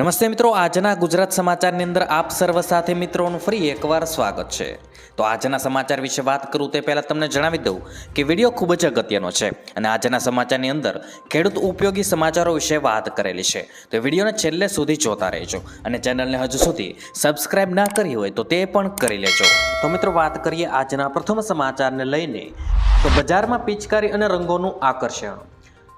નમસ્તે મિત્રો, આજના ગુજરાત સમાચારની અંદર આપ સર્વ સાથે મિત્રોનું ફરી એકવાર સ્વાગત છે. તો આજના સમાચાર વિશે વાત કરું તે પહેલાં તમને જણાવી દઉં કે વીડિયો ખૂબ જ અગત્યનો છે અને આજના સમાચારની અંદર ખેડૂત ઉપયોગી સમાચારો વિશે વાત કરેલી છે. તો વિડીયોને છેલ્લે સુધી જોતા રહેજો અને ચેનલને હજુ સુધી સબસ્ક્રાઇબ ના કરી હોય તો તે પણ કરી લેજો. તો મિત્રો, વાત કરીએ આજના પ્રથમ સમાચારને લઈને. તો બજારમાં પિચકારી અને રંગોનું આકર્ષણ.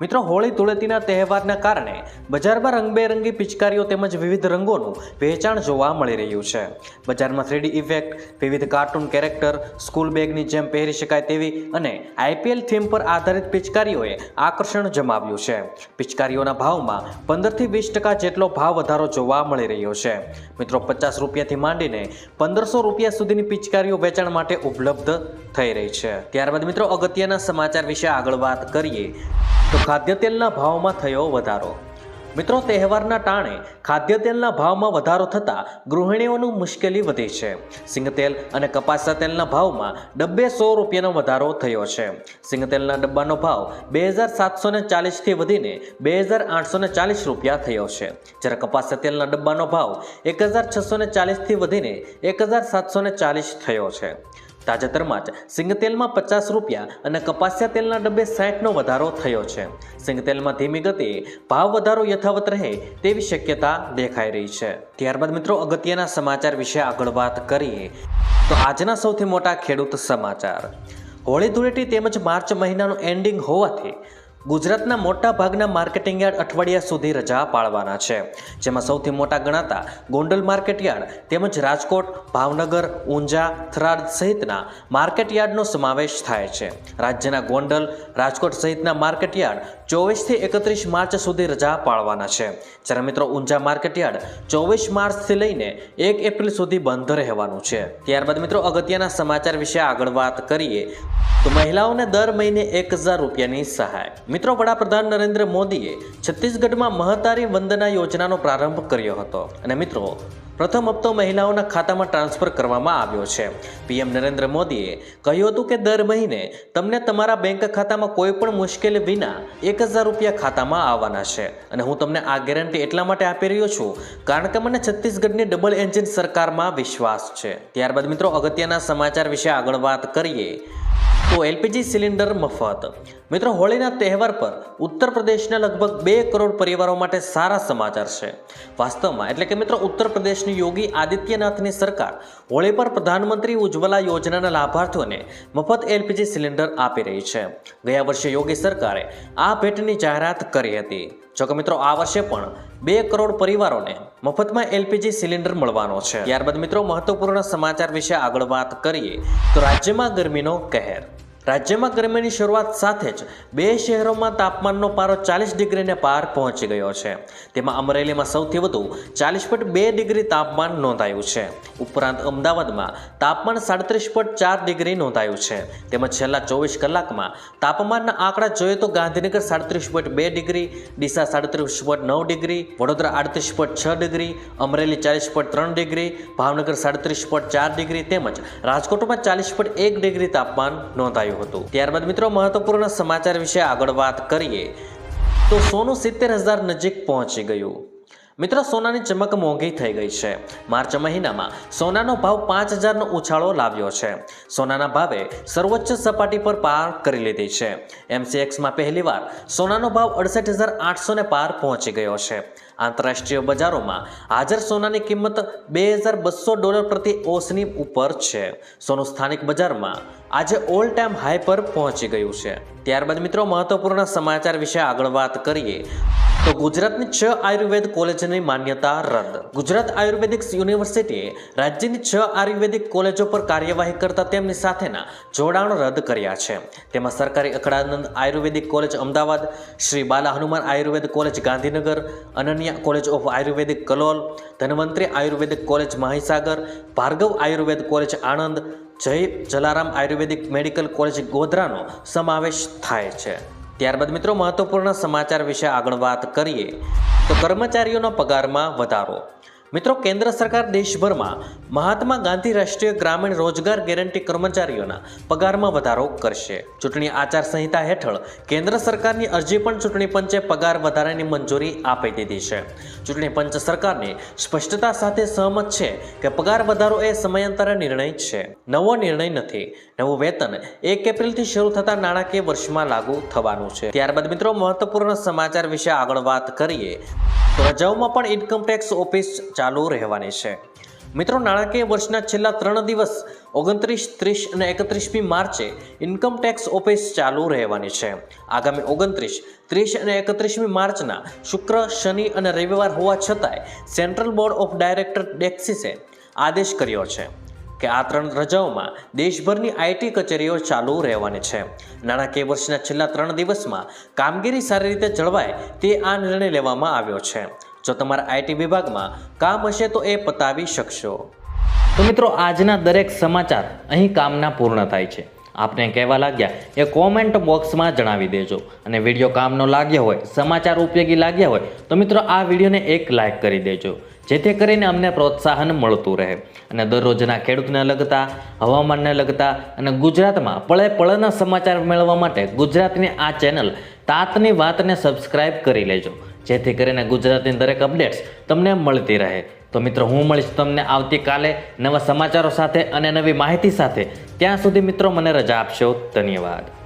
મિત્રો, હોળી ધૂળેટીના તહેવારના કારણે બજારમાં રંગબેરંગી પિચકારીઓ તેમજ વિવિધ રંગોનું વેચાણ જોવા મળી રહ્યું છે. બજારમાં થ્રીડી ઇફેક્ટ, વિવિધ કાર્ટૂન કેરેક્ટર, સ્કૂલ બેગની જેમ પહેરી શકાય તેવી અને આઈપીએલ થીમ પર આધારિત પિચકારીઓએ આકર્ષણ જમાવ્યું છે. પિચકારીઓના ભાવમાં પંદરથી વીસ ટકા જેટલો ભાવ વધારો જોવા મળી રહ્યો છે. મિત્રો, પચાસ રૂપિયાથી માંડીને પંદરસો રૂપિયા સુધીની પિચકારીઓ વેચાણ માટે ઉપલબ્ધ થઈ રહી છે. ત્યારબાદ મિત્રો, અગત્યના સમાચાર વિશે આગળ વાત કરીએ. તો ખાદ્ય તેલના ભાવમાં થયો વધારો. મિત્રો, તહેવારના ટાણે ખાદ્ય તેલના ભાવમાં વધારો થતાં ગૃહિણીઓનું મુશ્કેલી વધી છે. સિંગતેલ અને કપાસા તેલના ભાવમાં ડબ્બે સો રૂપિયાનો વધારો થયો છે. સિંગતેલના ડબ્બાનો ભાવ બે હજાર સાતસો ને ચાલીસથી વધીને બે હજાર આઠસો ને ચાલીસ રૂપિયા થયો છે. જ્યારે કપાસા તેલના ડબ્બાનો ભાવ એક હજાર છસો ને ચાલીસથી વધીને એક હજાર સાતસો ને ચાલીસ થયો છે. તાજેતરમાં જ સિંગતેલમાં પચાસ રૂપિયા અને કપાસિયા તેલના ડબ્બે સાઠનો વધારો થયો છે. સિંગતેલમાં ધીમી ગતિએ ભાવ વધારો યથાવત રહે તેવી શક્યતા દેખાઈ રહી છે. ત્યારબાદ મિત્રો અગત્યના સમાચાર વિશે આગળ વાત કરીએ તો આજના સૌથી મોટા ખેડૂત સમાચાર. હોળી ધૂળેટી તેમજ માર્ચ મહિનાનું એન્ડિંગ હોવાથી ગુજરાતના મોટા ભાગના માર્કેટિંગ યાર્ડ અઠવાડિયા સુધી રજા પાળવાના છે. જેમાં સૌથી મોટા ગણાતા ગોંડલ માર્કેટ યાર્ડ તેમજ રાજકોટ, ભાવનગર, ઊંઝા, થરાદ સહિતના માર્કેટ યાર્ડનો સમાવેશ થાય છે. રાજ્યના ગોંડલ, રાજકોટ સહિતના માર્કેટ યાર્ડ ચોવીસથી એકત્રીસ માર્ચ સુધી રજા પાળવાના છે. જ્યારે મિત્રો ઊંઝા માર્કેટયાર્ડ ચોવીસ માર્ચથી લઈને એક એપ્રિલ સુધી બંધ રહેવાનું છે. ત્યારબાદ મિત્રો અગત્યના સમાચાર વિશે આગળ વાત કરીએ તો મહિલાઓને દર મહિને એક હજાર રૂપિયાની સહાય. મિત્રો વડાપ્રધાન નરેન્દ્ર મોદીએ છત્તીસગઢમાં મહતારી વંદના યોજનાનો પ્રારંભ કર્યો હતો. અને મિત્રો પ્રથમ હપ્તો મહિલાઓના ખાતામાં ટ્રાન્સફર કરવામાં આવ્યો છે. પીએમ નરેન્દ્ર મોદીએ કહ્યું હતું કે દર મહિને તમને તમારા બેંક ખાતામાં કોઈ પણ મુશ્કેલી વિના એક હજાર રૂપિયા ખાતામાં આવવાના છે. અને હું તમને આ ગેરંટી એટલા માટે આપી રહ્યો છું કારણ કે મને છત્તીસગઢની ડબલ એન્જિન સરકારમાં વિશ્વાસ છે. ત્યારબાદ મિત્રો અગત્યના સમાચાર વિશે આગળ વાત કરીએ. તો એલપીજી સિલિન્ડર મફત. મિત્રો, હોળીના તહેવાર પર ઉત્તર પ્રદેશના લગભગ બે કરોડ પરિવારો માટે સારા સમાચાર છે. વાસ્તવમાં, એટલે કે મિત્રો, ઉત્તર પ્રદેશની યોગી આદિત્યનાથની સરકાર હોળી પર પ્રધાનમંત્રી ઉજ્જવલા યોજનાના લાભાર્થીઓને મફત એલપીજી સિલિન્ડર આપી રહી છે. ગયા વર્ષે યોગી સરકારે આ ભેટની જાહેરાત કરી હતી. જોકે મિત્રો, આ વર્ષે પણ બે કરોડ પરિવારોને મફતમાં એલપીજી સિલિન્ડર મળવાનો છે. ત્યારબાદ મિત્રો, મહત્વપૂર્ણ સમાચાર વિશે આગળ વાત કરીએ તો રાજ્યમાં ગરમીનો કહેર. રાજ્યમાં ગરમીની શરૂઆત સાથે જ બે શહેરોમાં તાપમાનનો પારો ચાલીસ ડિગ્રીને પાર પહોંચી ગયો છે. તેમાં અમરેલીમાં સૌથી વધુ ચાલીસ પોઈન્ટ બે ડિગ્રી તાપમાન નોંધાયું છે. ઉપરાંત અમદાવાદમાં તાપમાન સાડત્રીસ પોઈન્ટ ચાર ડિગ્રી નોંધાયું છે. તેમજ છેલ્લા ચોવીસ કલાકમાં તાપમાનના આંકડા જોઈએ તો ગાંધીનગર સાડત્રીસ પોઈન્ટ બે ડિગ્રી, ડીસા સાડત્રીસ પોઈન્ટ નવ ડિગ્રી, વડોદરા આડત્રીસ પોઈન્ટ છ ડિગ્રી, અમરેલી ચાલીસ પોઈન્ટ ત્રણ ડિગ્રી, ભાવનગર સાડત્રીસ પોઈન્ટ ચાર ડિગ્રી તેમજ રાજકોટમાં ચાલીસ પોઈન્ટ એક ડિગ્રી તાપમાન નોંધાયું હતું. ત્યારબાદ મિત્રો, મહત્વપૂર્ણ સમાચાર વિશે આગળ વાત કરીએ તો સોનું સિત્તેર હજાર નજીક પહોંચી ગયું. મિત્રો, સોનાની ચમક મોંઘી થઈ ગઈ છે. માર્ચ મહિનામાં સોનાનો ભાવ પાંચ હજારનો ઉછાળો લાવ્યો છે. સોનાના ભાવે સર્વોચ્ચ સપાટી પર પાર કરી લીધી છે. એમસીએક્સમાં પહેલીવાર સોનાનો ભાવ અડસઠ હજાર આઠસોને પાર પહોંચી ગયો છે. આંતરરાષ્ટ્રીય બજારોમાં હાજર સોનાની કિંમત બે હજાર બસો ડોલર પ્રતિ ઓસની ઉપર છે. સોનું સ્થાનિક બજારમાં આજે ઓલ ટાઈમ હાઈ પર પહોંચી ગયું છે. ત્યારબાદ મિત્રો, મહત્વપૂર્ણ સમાચાર વિશે આગળ વાત કરીએ તો ગુજરાતની છ આયુર્વેદ કોલેજની માન્યતા રદ. ગુજરાત આયુર્વેદિક યુનિવર્સિટીએ રાજ્યની છ આયુર્વેદિક કોલેજો પર કાર્યવાહી કરતા તેમની સાથેના જોડાણ રદ કર્યા છે. તેમાં સરકારી Akhandanand Ayurvedic college Ahmedabad, Shri Bala Hanuman Ayurved college Gandhinagar, Ananya college of Ayurvedic Kalol, Dhanvantari Ayurvedic college Mahisagar, Bhargav Ayurved college Anand, Jay Jalaram Ayurvedic medical college ગોધરાનો સમાવેશ થાય છે. ત્યારબાદ મિત્રો મહત્વપૂર્ણ સમાચાર વિશે આગળ વાત કરીએ તો કર્મચારીઓના પગારમાં વધારો. મિત્રો, કેન્દ્ર સરકાર દેશભરમાં મહાત્મા ગાંધી રાષ્ટ્રીય ગ્રામીણ રોજગાર ગેરંટી કર્મચારીઓના પગારમાં વધારો કરશે. ચૂંટણી આચાર સંહિતા હેઠળ કેન્દ્ર સરકારની અરજી પણ ચૂંટણી પંચે પગાર વધારાની મંજૂરી આપી દીધી છે. ચૂંટણી પંચ સરકારની સ્પષ્ટતા સાથે સહમત છે કે પગાર વધારો એ સમયાંતરે નિર્ણય છે. નવો નિર્ણય નથી. નવું વેતન એક એપ્રિલથી શરૂ થતા નાણાકીય વર્ષમાં લાગુ થવાનું છે. ત્યારબાદ મિત્રો, મહત્વપૂર્ણ સમાચાર વિશે આગળ વાત કરીએ. રજાઓમાં પણ ઇન્કમટેક્સ ઓફિસ ચાલુ રહેવાની છે. મિત્રો, નાણાકીય વર્ષના છેલ્લા ત્રણ દિવસ, ઓગણત્રીસ, ત્રીસ અને એકત્રીસમી માર્ચે ઇન્કમટેક્સ ઓફિસ ચાલુ રહેવાની છે. આગામી ઓગણત્રીસ, ત્રીસ અને એકત્રીસમી માર્ચના શુક્ર, શનિ અને રવિવાર હોવા છતાંય સેન્ટ્રલ બોર્ડ ઓફ ડાયરેક્ટર ડેક્સિસે આદેશ કર્યો છે. કે આ ત્રણ રજાઓમાં દેશભરની આઈટી કચેરીઓ ચાલુ રહેવાની છે. નાણાકીય વર્ષના છેલ્લા ત્રણ દિવસમાં કામગીરી સારી રીતે જળવાય તે આ નિર્ણય લેવામાં આવ્યો છે. જો તમારા આઈટી વિભાગમાં કામ હશે તો એ પતાવી શકશો. તો મિત્રો, આજના દરેક સમાચાર અહીં કામના પૂર્ણ થાય છે. આપને કહેવા લાગ્યા એ કોમેન્ટ બોક્સમાં જણાવી દેજો. અને વીડિયો કામનો લાગ્યો હોય, સમાચાર ઉપયોગી લાગ્યા હોય, તો મિત્રો આ વિડીયોને એક લાઈક કરી દેજો. જેથી કરીને અમને પ્રોત્સાહન મળતું રહે. અને દરરોજના ખેડૂતને લગતા, હવામાનને લગતા અને ગુજરાતમાં પળે પળના સમાચાર મેળવવા માટે ગુજરાતની આ ચેનલ તાતની વાતને સબસ્ક્રાઇબ કરી લેજો. જેથી કરીને ગુજરાતની દરેક અપડેટ્સ તમને મળતી રહે. તો મિત્રો, હું મળીશ તમને આવતીકાલે નવા સમાચારો સાથે અને નવી માહિતી સાથે. ત્યાં સુધી મિત્રો, મને રજા આપશો. ધન્યવાદ.